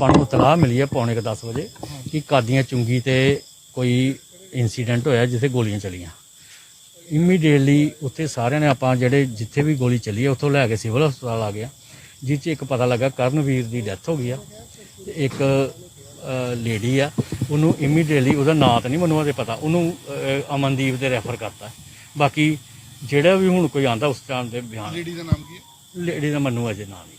ਆਪਾਂ ਨੂੰ ਇਤਲਾਹ ਮਿਲੀ ਹੈ ਪੌਣੇ ਕੁ 10 ਵਜੇ ਕਿ ਕਾਦੀਆਂ ਚੁੰਗੀ ਤੇ ਕੋਈ ਇਨਸੀਡੈਂਟ ਹੋਇਆ ਜਿੱਥੇ ਗੋਲੀਆਂ ਚਲੀਆਂ। ਇਮੀਡੀਏਟਲੀ ਉੱਥੇ ਸਾਰਿਆਂ ਨੇ ਆਪਾਂ ਜਿਹੜੇ ਜਿੱਥੇ ਵੀ ਗੋਲੀ ਚੱਲੀ ਹੈ ਉੱਥੋਂ ਲੈ ਕੇ ਸਿਵਲ ਹਸਪਤਾਲ ਆ ਗਿਆ ਜਿਸ 'ਚ ਇੱਕ ਪਤਾ ਲੱਗਾ ਕਰਨਵੀਰ ਦੀ ਡੈਥ ਹੋ ਗਈ ਆ। ਤੇ ਇੱਕ ਲੇਡੀ ਆ ਉਹਨੂੰ ਇਮੀਡੀਏਟਲੀ ਉਹਦਾ ਨਾਂ ਤਾਂ ਨਹੀਂ ਮੈਨੂੰ ਉਹਦੇ ਪਤਾ ਉਹਨੂੰ ਅਮਨਦੀਪ ਦੇ ਰੈਫਰ ਕਰਤਾ। ਬਾਕੀ ਜਿਹੜਾ ਵੀ ਹੁਣ ਕੋਈ ਆਂਦਾ ਉਸ ਟਾਈਮ ਦੇ ਬਿਆਨ। ਲੇਡੀ ਦਾ ਨਾਮ ਕੀ ਹੈ? ਲੇਡੀ ਦਾ ਮੈਨੂੰ ਅਜੇ ਨਾਂ ਨਹੀਂ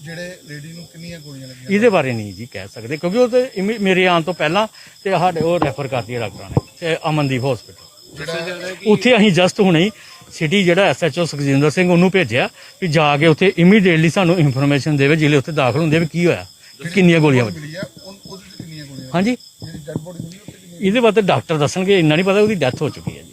ਜਿਹੜੇ ਲੇਡੀ ਨੂੰ ਕਿੰਨੀਆਂ ਗੋਲੀਆਂ ਲੱਗੀਆਂ? ਇਹਦੇ ਬਾਰੇ ਨਹੀਂ ਜੀ ਕਹਿ ਸਕਦੇ ਕਿਉਂਕਿ ਉਹ ਤੇ ਇਮੀ- ਮੇਰੇ ਆਉਣ ਤੋਂ ਪਹਿਲਾਂ ਤੇ ਸਾਡੇ ਉਹ ਰੈਫਰ ਕਰਤੀ ਹੈ ਡਾਕਟਰਾਂ ਨੇ ਤੇ ਅਮਨਦੀਪ ਹਸਪੀਟਲ ਉੱਥੇ ਅਸੀਂ ਜਸਟ ਹੁਣੇ ਹੀ ਸਿਟੀ ਜਿਹੜਾ ਐਸਐਚਓ ਸੁਖਜਿੰਦਰ ਸਿੰਘ ਉਹਨੂੰ ਭੇਜਿਆ ਵੀ ਜਾ ਕੇ ਉੱਥੇ ਇਮੀਡੀਏਟਲੀ ਸਾਨੂੰ ਇਨਫੋਰਮੇਸ਼ਨ ਦੇਵੇ ਜਿਹੜੇ ਉੱਥੇ ਦਾਖਲ ਹੁੰਦੇ ਵੀ ਕੀ ਹੋਇਆ ਕਿੰਨੀਆਂ ਗੋਲੀਆਂ ਵੱਜੀਆਂ ਮਿਲੀ ਆ ਉਹ- ਉਹਦੇ ਤੇ ਕਿੰਨੀਆਂ ਗੋਲੀਆਂ ਹਾਂਜੀ। ਜਿਹੜੀ ਡੈਡ ਬੋਡੀ ਮਿਲੀ ਉੱਤੇ ਕਿੰਨੀਆਂ ਇਹਦੇ ਬਾਰੇ ਤਾਂ ਡਾਕਟਰ ਦੱਸਣਗੇ ਇੰਨਾ ਨਹੀਂ ਪਤਾ ਉਹਦੀ ਡੈਥ ਹੋ ਚੁੱਕੀ ਹੈ ਜੀ।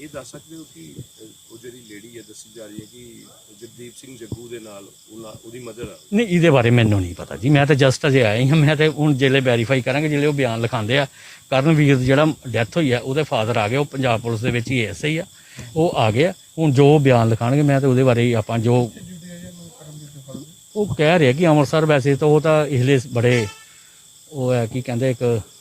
ਇਹ ਦੱਸ ਸਕਦੇ ਹੋ ਕਿ ਉਹ ਜਿਹੜੀ ਲੇਡੀ ਹੈ, ਦੱਸੀ ਜਾ ਰਹੀ ਹੈ ਕਿ ਜਗਦੀਪ ਸਿੰਘ ਜੱਗੂ ਦੇ ਨਾਲ ਉਹਦੀ ਮਦਰ ਆ। ਨਹੀਂ, ਇਹਦੇ ਬਾਰੇ ਮੈਨੂੰ ਨਹੀਂ ਪਤਾ ਜੀ। ਮੈਂ ਤਾਂ ਜਸਟ ਅਜੇ ਆਇਆ ਹੀ। ਹਾਂ ਮੈਂ ਤਾਂ ਹੁਣ ਜਿਹੜੇ ਵੈਰੀਫਾਈ ਕਰਾਂਗੇ, ਜਿਹੜੇ ਉਹ ਬਿਆਨ ਲਿਖਾਉਂਦੇ ਆ, ਕਰਨਵੀਰ ਜਿਹੜਾ ਡੈਥ ਹੋਈ ਆ, ਉਹਦੇ ਫਾਦਰ ਆ ਗਏ। ਉਹ ਪੰਜਾਬ ਪੁਲਿਸ ਦੇ ਵਿੱਚ ਹੀ ਐਸਆਈ ਆ। ਉਹ ਆ ਗਏ ਆ। ਹੁਣ ਜੋ ਬਿਆਨ ਲਿਖਾਣਗੇ ਮੈਂ ਤਾਂ ਉਹਦੇ ਬਾਰੇ ਆਪਾਂ ਜੋ ਉਹ ਕਹਿ ਰਿਹਾ ਕਿ ਅੰਮ੍ਰਿਤਸਰ ਵੈਸੇ ਤਾਂ ਉਹ ਤਾਂ ਇਸਲੇ ਬੜੇ ਉਹ ਹੈ, ਕੀ ਕਹਿੰਦੇ ਇੱਕ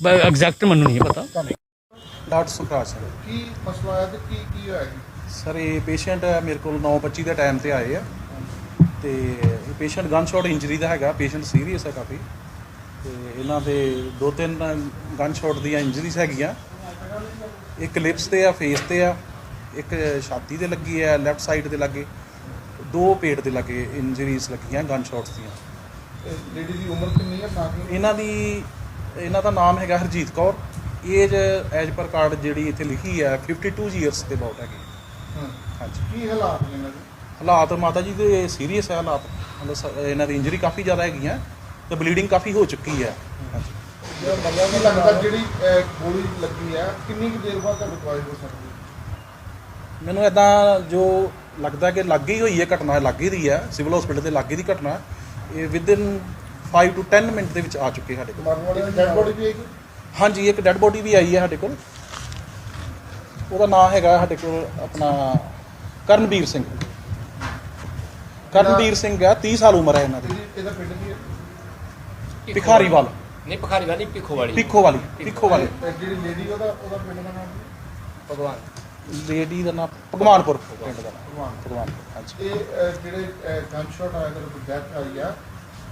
ਐਗਜ਼ੈਕਟ ਮੈਨੂੰ ਨਹੀਂ ਪਤਾ। ਡਾਕਟਰ ਸੁਖਰਾਜ ਸਿੰਘ ਕੀ ਮਸਲਾ ਆਇਆ ਤੇ ਕੀ ਕੀ ਹੋਇਆ ਜੀ? ਸਰ ਇਹ ਪੇਸ਼ੈਂਟ ਮੇਰੇ ਕੋਲ 9:25 ਦੇ ਟਾਈਮ ਤੇ ਆਏ ਆ। ਤੇ ਇਹ ਪੇਸ਼ੈਂਟ ਗਨ ਸ਼ਾਟ ਇੰਜਰੀ ਦਾ ਹੈਗਾ ਪੇਸ਼ੈਂਟ ਸੀਰੀਅਸ ਹੈ ਕਾਫੀ। ਤੇ ਇਹਨਾਂ ਦੇ ਦੋ ਤਿੰਨ ਗਨ ਸ਼ਾਟ ਦੀਆਂ ਇੰਜਰੀਜ਼ ਹੈਗੀਆਂ। ਇੱਕ ਲਿਪਸ ਤੇ ਆ ਫੇਸ ਤੇ ਆ ਇੱਕ ਛਾਤੀ ਤੇ ਲੱਗੀ ਹੈ ਲੈਫਟ ਸਾਈਡ ਤੇ ਲੱਗੇ। ਦੋ ਪੇਟ ਦੇ ਲੱਗੇ ਇੰਜਰੀਜ਼ ਲੱਗੀਆਂ ਗਨ ਸ਼ਾਟਸ ਦੀਆਂ। ਲੇਡੀ ਦੀ ਉਮਰ ਕਿੰਨੀ ਹੈ ਇਹਨਾਂ ਦੀ ਇਹਨਾਂ ਦਾ ਨਾਮ ਹੈਗਾ Harjeet Kaur. Age age per card ਜਿਹੜੀ ਇੱਥੇ ਲਿਖੀ ਹੈ 52 ਇਅਰਸ ਦੇ ਅਬਾਊਟ ਹੈਗੀ। ਹਾਂ। ਹਾਂਜੀ। ਕੀ ਹਾਲਾਤ ਨੇ ਇਹਨਾਂ ਦੇ? ਹਾਲਾਤ ਮਾਤਾ ਜੀ ਦੇ ਸੀਰੀਅਸ ਹੈ ਹਾਲਾਤ। ਮਤਲਬ ਇਹਨਾਂ ਦੀ ਇੰਜਰੀ ਕਾਫੀ ਜ਼ਿਆਦਾ ਹੈਗੀਆਂ ਤੇ ਬਲੀਡਿੰਗ ਕਾਫੀ ਹੋ ਚੁੱਕੀ ਹੈ। ਹਾਂਜੀ। ਲੱਗਦਾ ਜਿਹੜੀ ਗੋਲੀ ਲੱਗੀ ਹੈ ਕਿੰਨੀ ਕੁ ਦੇਰ ਬਾਅਦ ਹੋ ਸਕਦੀ ਹੈ? ਮੈਨੂੰ ਇਦਾਂ ਜੋ ਲੱਗਦਾ ਕਿ ਲੱਗ ਹੀ ਹੋਈ ਹੈ ਘਟਨਾ ਲੱਗ ਹੀ ਰਹੀ ਹੈ। ਸਿਵਲ ਹਸਪੀਟਲ ਤੇ ਲੱਗ ਹੀ ਦੀ ਘਟਨਾ। ਇਹ ਵਿਦਿਨ 5 ਟੂ 10 ਮਿੰਟ ਦੇ ਵਿੱਚ ਆ ਚੁੱਕੇ ਸਾਡੇ ਕੋਲ। ਮਰਨ ਵਾਲੇ ਦੀ ਡੈਡ ਬੋਡੀ ਵੀ ਹੈਗੀ? ਹਾਂਜੀ ਇੱਕ ਡੈੱਡ ਬੋਡੀ ਵੀ ਆਈ ਹੈ ਸਾਡੇ ਕੋਲ। ਉਹਦਾ ਨਾਮ ਹੈਗਾ ਸਾਡੇ ਕੋਲ ਆਪਣਾ ਕਰਨਵੀਰ ਸਿੰਘ। ਕਰਨਵੀਰ ਸਿੰਘ ਹੈ 30 ਸਾਲ ਉਮਰ ਹੈ ਇਹਨਾਂ ਦੀ। ਇਹਦੀ ਇਹਦਾ ਪਿੰਡ ਕੀ ਹੈ? ਭਿਖਾਰੀਵਾਲ। ਨਹੀਂ ਭਖਾਰੀ ਵਾਲੀ ਪਿੱਖੋ ਵਾਲੀ ਪਿੱਖੋ ਵਾਲੀ ਪਿੱਖੋ ਵਾਲੀ ਤੇ ਜਿਹੜੀ ਲੇਡੀ ਉਹਦਾ ਉਹਦਾ ਪਿੰਡ ਦਾ ਨਾਮ ਕੀ ਭਗਵਾਨ। ਲੇਡੀ ਦਾ ਨਾਮ ਭਗਵਾਨਪੁਰ। ਪਿੰਡ ਦਾ ਨਾਮ। ਭਗਵਾਨ ਭਗਵਾਨਪੁਰ ਹਾਂਜੀ। ਇਹ ਅਹ, ਜਿਹੜੇ ਗਨ ਸ਼ਾਟ ਆਇਆ ਤੇ ਕੋਈ ਡੈਥ ਆਈ ਆ